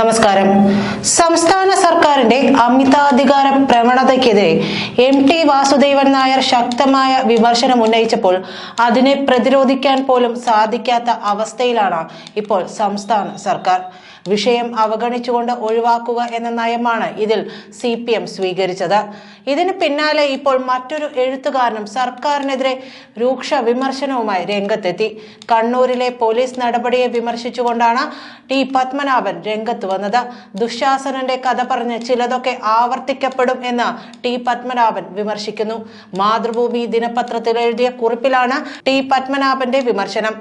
നമസ്കാരം. സംസ്ഥാന സർക്കാരിന്റെ അമിതാധികാര പ്രവണതയ്ക്കെതിരെ എം ടി വാസുദേവൻ നായർ ശക്തമായ വിമർശനം ഉന്നയിച്ചപ്പോൾ അതിനെ പ്രതിരോധിക്കാൻ പോലും സാധിക്കാത്ത അവസ്ഥയിലാണ് ഇപ്പോൾ സംസ്ഥാന സർക്കാർ. വിഷയം അവഗണിച്ചുകൊണ്ട് ഒഴിവാക്കുക എന്ന നയമാണ് ഇതിൽ സി പി എം സ്വീകരിച്ചത്. ഇതിന് പിന്നാലെ ഇപ്പോൾ മറ്റൊരു എഴുത്തുകാരനും സർക്കാരിനെതിരെ രൂക്ഷ വിമർശനവുമായി രംഗത്തെത്തി. കണ്ണൂരിലെ പോലീസ് നടപടിയെ വിമർശിച്ചുകൊണ്ടാണ് ടി പത്മനാഭൻ രംഗത്ത് വന്നത്. ദുശാസനന്റെ കഥ പറഞ്ഞ് ചിലതൊക്കെ ആവർത്തിക്കപ്പെടും എന്ന് ടി പത്മനാഭൻ വിമർശിക്കുന്നു. മാതൃഭൂമി ദിനപത്രത്തിൽ എഴുതിയ കുറിപ്പിലാണ് ടി പത്മനാഭന്റെ വിമർശനം.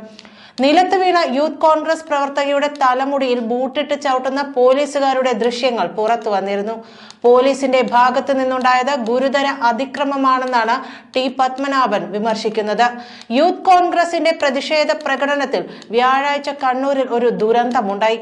നിലത്ത് വീണ യൂത്ത് കോൺഗ്രസ് പ്രവർത്തകയുടെ തലമുടിയിൽ ബൂട്ടിട്ട് ചവിട്ടുന്ന പോലീസുകാരുടെ ദൃശ്യങ്ങൾ പുറത്തു വന്നിരുന്നു. പോലീസിന്റെ ഭാഗത്തു നിന്നുണ്ടായത് ഗുരുതര അതിക്രമമാണെന്നാണ് ടി പത്മനാഭൻ വിമർശിക്കുന്നത്. യൂത്ത് കോൺഗ്രസിന്റെ പ്രതിഷേധ പ്രകടനത്തിൽ വ്യാഴാഴ്ച കണ്ണൂരിൽ ഒരു ദുരന്തമുണ്ടായി.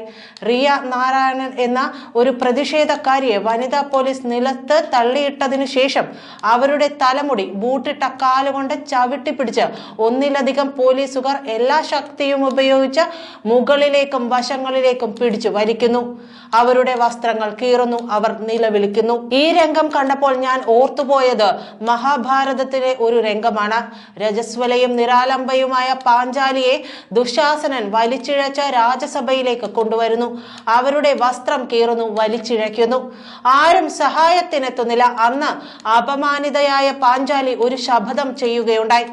റിയ നാരായണൻ എന്ന ഒരു പ്രതിഷേധക്കാരിയെ വനിതാ പോലീസ് നിലത്ത് തള്ളിയിട്ടതിനു ശേഷം അവരുടെ തലമുടി ബൂട്ടിട്ട കാലുകൊണ്ട് ചവിട്ടിപ്പിടിച്ച് ഒന്നിലധികം പോലീസുകാർ എല്ലാ ശക്തിയും ഉപയോഗിച്ച് മുകളിലേക്കും വശങ്ങളിലേക്കും പിടിച്ചു വലിക്കുന്നു. അവരുടെ വസ്ത്രങ്ങൾ കീറുന്നു. അവർ നിലവിളിക്കുന്നു ഈ രംഗം കണ്ടപ്പോൾ ഞാൻ ഓർത്തുപോയത് മഹാഭാരതത്തിലെ ഒരു രംഗമാണ്. രജസ്വലയും നിരാലംബയുമായ പാഞ്ചാലിയെ ദുശാസനൻ വലിച്ചിഴച്ച രാജസഭയിലേക്ക് കൊണ്ടുവരുന്നു. അവരുടെ വസ്ത്രം കീറുന്നു വലിച്ചിഴയ്ക്കുന്നു. ആരും സഹായത്തിനെത്തുന്നില്ല. അന്ന് അപമാനിതയായ പാഞ്ചാലി ഒരു ശപഥം ചെയ്യുകയുണ്ടായി.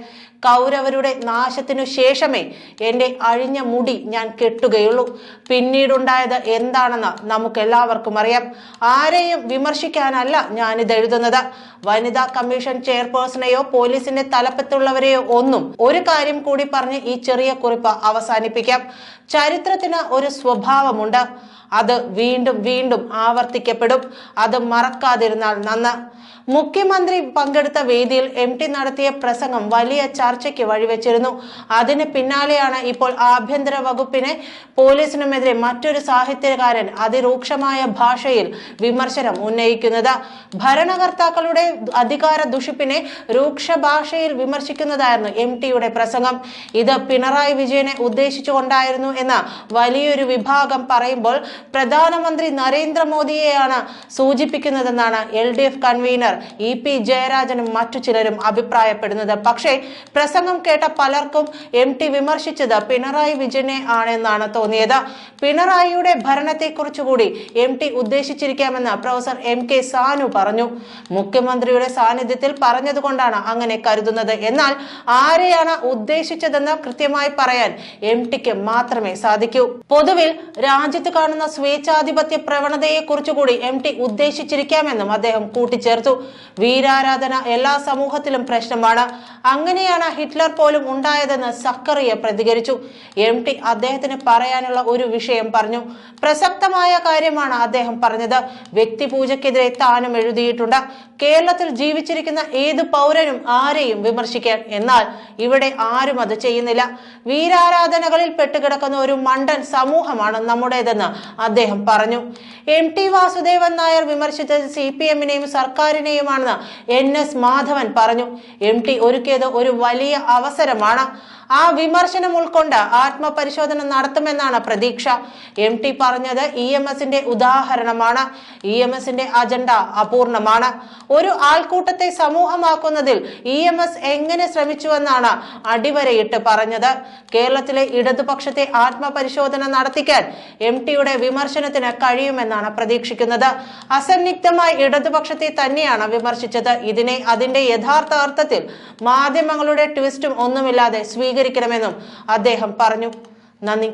കൗരവരുടെ നാശത്തിനു ശേഷമേ എന്റെ അഴിഞ്ഞ മുടി ഞാൻ കെട്ടുകയുള്ളൂ. പിന്നീടുണ്ടായത് എന്താണെന്ന് നമുക്കെല്ലാവർക്കും അറിയാം. ആരെയും വിമർശിക്കാനല്ല ഞാനിത് എഴുതുന്നത്. വനിതാ കമ്മീഷൻ ചെയർപേഴ്സണെയോ പോലീസിന്റെ തലപ്പത്തുള്ളവരെയോ ഒന്നും ഒരു കാര്യം കൂടി പറഞ്ഞ് ഈ ചെറിയ കുറിപ്പ് അവസാനിപ്പിക്കാം. ചരിത്രത്തിന് ഒരു സ്വഭാവമുണ്ട്. അത് വീണ്ടും വീണ്ടും ആവർത്തിക്കപ്പെടും. അത് മറക്കാതിരുന്നാൽ നന്ന്. മുഖ്യമന്ത്രി പങ്കെടുത്ത വേദിയിൽ എം ടി നടത്തിയ പ്രസംഗം വലിയ ചർച്ചയ്ക്ക് വഴിവെച്ചിരുന്നു. അതിന് പിന്നാലെയാണ് ഇപ്പോൾ ആഭ്യന്തര വകുപ്പിനെ പോലീസിനുമെതിരെ മറ്റൊരു സാഹിത്യകാരൻ അതിരൂക്ഷമായ ഭാഷയിൽ വിമർശനം ഉന്നയിക്കുന്നത്. ഭരണകർത്താക്കളുടെ അധികാര ദുഷിപ്പിനെ രൂക്ഷ ഭാഷയിൽ വിമർശിക്കുന്നതായിരുന്നു എം ടിയുടെ പ്രസംഗം. ഇത് പിണറായി വിജയനെ ഉദ്ദേശിച്ചുകൊണ്ടായിരുന്നു എന്ന വലിയൊരു വിഭാഗം പറയുമ്പോൾ പ്രധാനമന്ത്രി നരേന്ദ്രമോദിയെയാണ് സൂചിപ്പിക്കുന്നതെന്നാണ് L D F convener E P ജയരാജനും മറ്റു ചിലരും അഭിപ്രായപ്പെടുന്നത്. പക്ഷേ പ്രസംഗം കേട്ട പലർക്കും എം ടി വിമർശിച്ചത് പിണറായി വിജയനെ ആണെന്നാണ് തോന്നിയത്. പിണറായിയുടെ ഭരണത്തെക്കുറിച്ചുകൂടി എം ടി ഉദ്ദേശിച്ചിരിക്കാമെന്ന് പ്രൊഫസർ എം കെ സാനു പറഞ്ഞു. മുഖ്യമന്ത്രിയുടെ സാന്നിധ്യത്തിൽ പറഞ്ഞതുകൊണ്ടാണ് അങ്ങനെ കരുതുന്നത്. എന്നാൽ ആരെയാണ് ഉദ്ദേശിച്ചതെന്ന് കൃത്യമായി പറയാൻ എം ടിക്ക് മാത്രമേ സാധിക്കൂ. പൊതുവിൽ രാജ്യത്ത് കാണുന്ന സ്വേച്ഛാധിപത്യ പ്രവണതയെ കുറിച്ചുകൂടി എം ടി ഉദ്ദേശിച്ചിരിക്കാമെന്നും അദ്ദേഹം കൂട്ടിച്ചേർത്തു. വീരാരാധന എല്ലാ സമൂഹത്തിലും പ്രശ്നമാണ്. അങ്ങനെയാണ് ഹിറ്റ്ലർ പോലും ഉണ്ടായതെന്ന് സക്കറിയ പ്രതികരിച്ചു. എം ടി അദ്ദേഹത്തിന് പറയാനുള്ള ഒരു വിഷയം പറഞ്ഞു. പ്രസക്തമായ കാര്യമാണ് അദ്ദേഹം പറഞ്ഞത്. വ്യക്തിപൂജക്കെതിരെ താനും എഴുതിയിട്ടുണ്ട്. കേരളത്തിൽ ജീവിച്ചിരിക്കുന്ന ഏത് പൗരനും ആരെയും വിമർശിക്കാൻ എന്നാൽ ഇവിടെ ആരും അത് ചെയ്യുന്നില്ല. വീരാരാധനകളിൽ പെട്ടുകിടക്കുന്ന ഒരു മണ്ടൻ സമൂഹമാണ് നമ്മുടേതെന്ന് അദ്ദേഹം പറഞ്ഞു. എം ടി വാസുദേവൻ നായർ വിമർശിച്ചത് സി പി എമ്മിനെയും സർക്കാരിനെയുമാണെന്ന് എൻ എസ് മാധവൻ പറഞ്ഞു. എം ടി ഒരുക്കിയത് ഒരു വലിയ അവസരമാണ്. ആ വിമർശനം ഉൾക്കൊണ്ട് ആത്മപരിശോധന നടത്തുമെന്നാണ് പ്രതീക്ഷ. എം ടി പറഞ്ഞത് ഇ എം എസിന്റെ ഉദാഹരണമാണ്. ഇ എം എസിന്റെ അജണ്ട അപൂർണമാണ്. ഒരു ആൾക്കൂട്ടത്തെ സമൂഹമാക്കുന്നതിൽ ഇ എം എസ് എങ്ങനെ ശ്രമിച്ചുവെന്നാണ് അടിവരയിട്ട് പറഞ്ഞത്. കേരളത്തിലെ ഇടതുപക്ഷത്തെ ആത്മപരിശോധന നടത്തിക്കാൻ എം ടിയുടെ വിമർശനത്തിന് കഴിയുമെന്നാണ് പ്രതീക്ഷിക്കുന്നത്. അസന്നിഗ്ധമായി ഇടതുപക്ഷത്തെ തന്നെയാണ് വിമർശിച്ചത്. ഇതിനെ അതിന്റെ യഥാർത്ഥ അർത്ഥത്തിൽ മാധ്യമങ്ങളുടെ ട്വിസ്റ്റും ഒന്നുമില്ലാതെ സ്വീകരിക്കണമെന്നും അദ്ദേഹം പറഞ്ഞു. നന്ദി.